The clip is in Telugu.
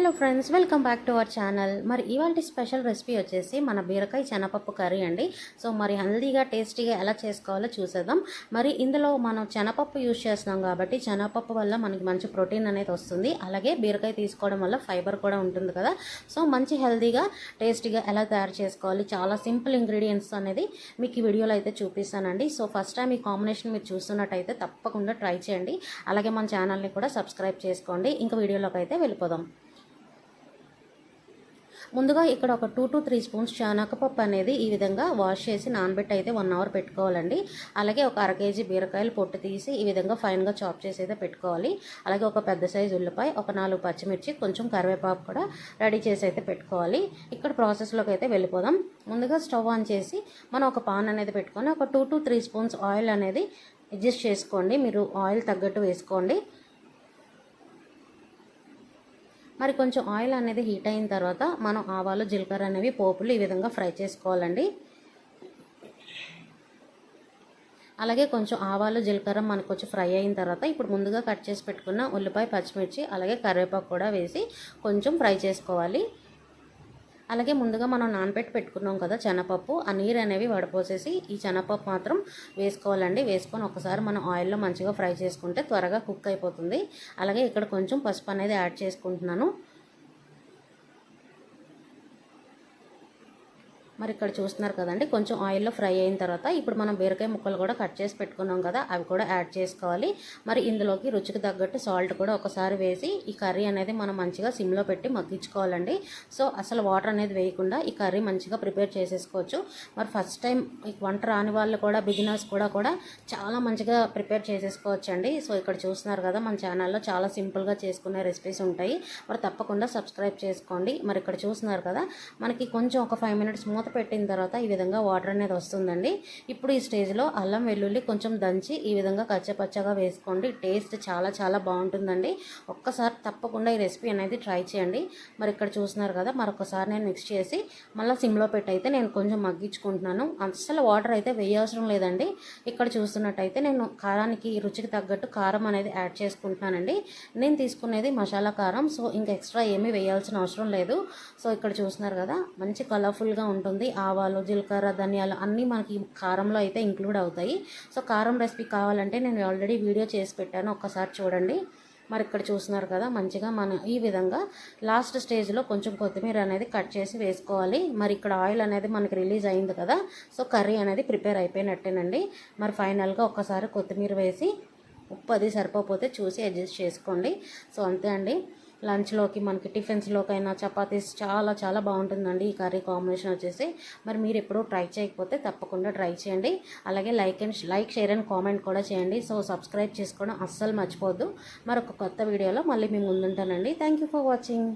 Hello friends welcome back to our channel. మరి ఇవాళ స్పెషల్ రెసిపీ వచ్చేసి మన బీరకాయ శనపప్పు కర్రీ అండి. సో మరి హెల్దీగా టేస్టీగా ఎలా చేసుకోవాలో చూసేద్దాం. మరి ఇందులో మనం శనపప్పు యూజ్ చేస్తున్నాం కాబట్టి శనపప్పు వల్ల మనకి మంచి ప్రోటీన్ అనేది వస్తుంది. అలాగే బీరకాయ తీసుకోవడం వల్ల ఫైబర్ కూడా ఉంటుంది కదా. సో మంచి హెల్దీగా టేస్టీగా ఎలా తయారు చేసుకోవాలి చాలా సింపుల్ ఇంగ్రీడియంట్స్ అనేది మీకు ఈ వీడియోలో అయితే చూపిస్తానండి. సో ఫస్ట్ టైం ఈ కాంబినేషన్ మీరు చూస్తున్నట్టయితే తప్పకుండా ట్రై చేయండి. అలాగే మన ఛానల్ని కూడా సబ్స్క్రైబ్ చేసుకోండి. ఇంకా వీడియోలోకి అయితే వెళ్ళిపోదాం. ముందుగా ఇక్కడ ఒక టూ టు త్రీ స్పూన్స్ చానకపప్పు అనేది ఈ విధంగా వాష్ చేసి నానబెట్టి అయితే వన్ అవర్ పెట్టుకోవాలండి. అలాగే ఒక అర కేజీ బీరకాయలు పొట్టు తీసి ఈ విధంగా ఫైన్గా చాప్ చేసి అయితే పెట్టుకోవాలి. అలాగే ఒక పెద్ద సైజు ఉల్లిపాయ ఒక నాలుగు పచ్చిమిర్చి కొంచెం కరివేపాకు కూడా రెడీ చేసి అయితే పెట్టుకోవాలి. ఇక్కడ ప్రాసెస్లోకి అయితే వెళ్ళిపోదాం. ముందుగా స్టవ్ ఆన్ చేసి మనం ఒక పాన్ అనేది పెట్టుకొని ఒక two to three spoons oil అనేది అడ్జస్ట్ చేసుకోండి. మీరు ఆయిల్ తగ్గట్టు వేసుకోండి. మరి కొంచెం ఆయిల్ అనేది హీట్ అయిన తర్వాత మనం ఆవాలు జీలకర్ర అనేవి పోపులు ఈ విధంగా ఫ్రై చేసుకోవాలండి. అలాగే కొంచెం ఆవాలు జీలకర్ర మనకు కొంచెం ఫ్రై అయిన తర్వాత ఇప్పుడు ముందుగా కట్ చేసి పెట్టుకున్న ఉల్లిపాయ పచ్చిమిర్చి అలాగే కరివేపాకు కూడా వేసి కొంచెం ఫ్రై చేసుకోవాలి. అలాగే ముందుగా మనం నానబెట్టి పెట్టుకున్నాం కదా శనపప్పు ఆ నీరు అనేవి వడపోసేసి ఈ శనపప్పు మాత్రం వేసుకోవాలండి. వేసుకొని ఒకసారి మనం ఆయిల్లో మంచిగా ఫ్రై చేసుకుంటే త్వరగా కుక్ అయిపోతుంది. అలాగే ఇక్కడ కొంచెం పసుపు అనేది యాడ్ చేసుకుంటున్నాను. మరి ఇక్కడ చూస్తున్నారు కదండి కొంచెం ఆయిల్లో ఫ్రై అయిన తర్వాత ఇప్పుడు మనం బీరకాయ ముక్కలు కూడా కట్ చేసి పెట్టుకున్నాం కదా అవి కూడా యాడ్ చేసుకోవాలి. మరి ఇందులోకి రుచికి తగ్గట్టు సాల్ట్ కూడా ఒకసారి వేసి ఈ కర్రీ అనేది మనం మంచిగా సిమ్లో పెట్టి మగ్గించుకోవాలండి. సో అసలు వాటర్ అనేది వేయకుండా ఈ కర్రీ మంచిగా ప్రిపేర్ చేసేసుకోవచ్చు. మరి ఫస్ట్ టైం వంట రాని వాళ్ళు కూడా బిగినర్స్ కూడా కూడా చాలా మంచిగా ప్రిపేర్ చేసేసుకోవచ్చండి. సో ఇక్కడ చూస్తున్నారు కదా మన ఛానల్లో చాలా సింపుల్గా చేసుకునే రెసిపీస్ ఉంటాయి. మరి తప్పకుండా సబ్స్క్రైబ్ చేసుకోండి. మరి ఇక్కడ చూస్తున్నారు కదా మనకి కొంచెం ఒక ఫైవ్ మినిట్స్ మూత పెట్టిన తర్వాత ఈ విధంగా వాటర్ అనేది వస్తుందండి. ఇప్పుడు ఈ స్టేజ్లో అల్లం వెల్లుల్లి కొంచెం దంచి ఈ విధంగా కచ్చపచ్చగా వేసుకోండి. టేస్ట్ చాలా చాలా బాగుంటుందండి. ఒక్కసారి తప్పకుండా ఈ రెసిపీ అనేది ట్రై చేయండి. మరి ఇక్కడ చూస్తున్నారు కదా మరొకసారి నేను మిక్స్ చేసి మళ్ళీ సిమ్లో పెట్టి అయితే నేను కొంచెం మగ్గించుకుంటున్నాను. అసలు వాటర్ అయితే వేయవసరం లేదండి. ఇక్కడ చూస్తున్నట్టయితే నేను కారానికి రుచికి తగ్గట్టు కారం అనేది యాడ్ చేసుకుంటున్నానండి. నేను తీసుకునేది మసాలా కారం. సో ఇంకా ఎక్స్ట్రా ఏమీ వేయాల్సిన అవసరం లేదు. సో ఇక్కడ చూస్తున్నారు కదా మంచి కలర్ఫుల్గా ఉంటుంది. ఉంటుంది. ఆవాలు జీలకర్ర ధనియాలు అన్నీ మనకి కారంలో అయితే ఇంక్లూడ్ అవుతాయి. సో కారం రెసిపీ కావాలంటే నేను ఆల్రెడీ వీడియో చేసి పెట్టాను. ఒక్కసారి చూడండి. మరి ఇక్కడ చూస్తున్నారు కదా మంచిగా మనం ఈ విధంగా లాస్ట్ స్టేజ్లో కొంచెం కొత్తిమీర అనేది కట్ చేసి వేసుకోవాలి. మరి ఇక్కడ ఆయిల్ అనేది మనకి రిలీజ్ అయింది కదా సో కర్రీ అనేది ప్రిపేర్ అయిపోయినట్టేనండి. మరి ఫైనల్గా ఒక్కసారి కొత్తిమీర వేసి ఉప్పు అది సరిపోతే చూసి అడ్జస్ట్ చేసుకోండి. సో అంతే అండి. లంచ్లోకి మనకి టిఫిన్స్లోకైనా చపాతీస్ చాలా చాలా బాగుంటుందండి ఈ కర్రీ కాంబినేషన్ వచ్చేసి. మరి మీరు ఎప్పుడూ ట్రై చేయకపోతే తప్పకుండా ట్రై చేయండి. అలాగే like and like share and comment కూడా చేయండి. సో సబ్స్క్రైబ్ చేసుకోవడం అస్సలు మర్చిపోద్దు మరొక కొత్త వీడియోలో మళ్ళీ మేము ముందుంటానండి. Thank you for watching.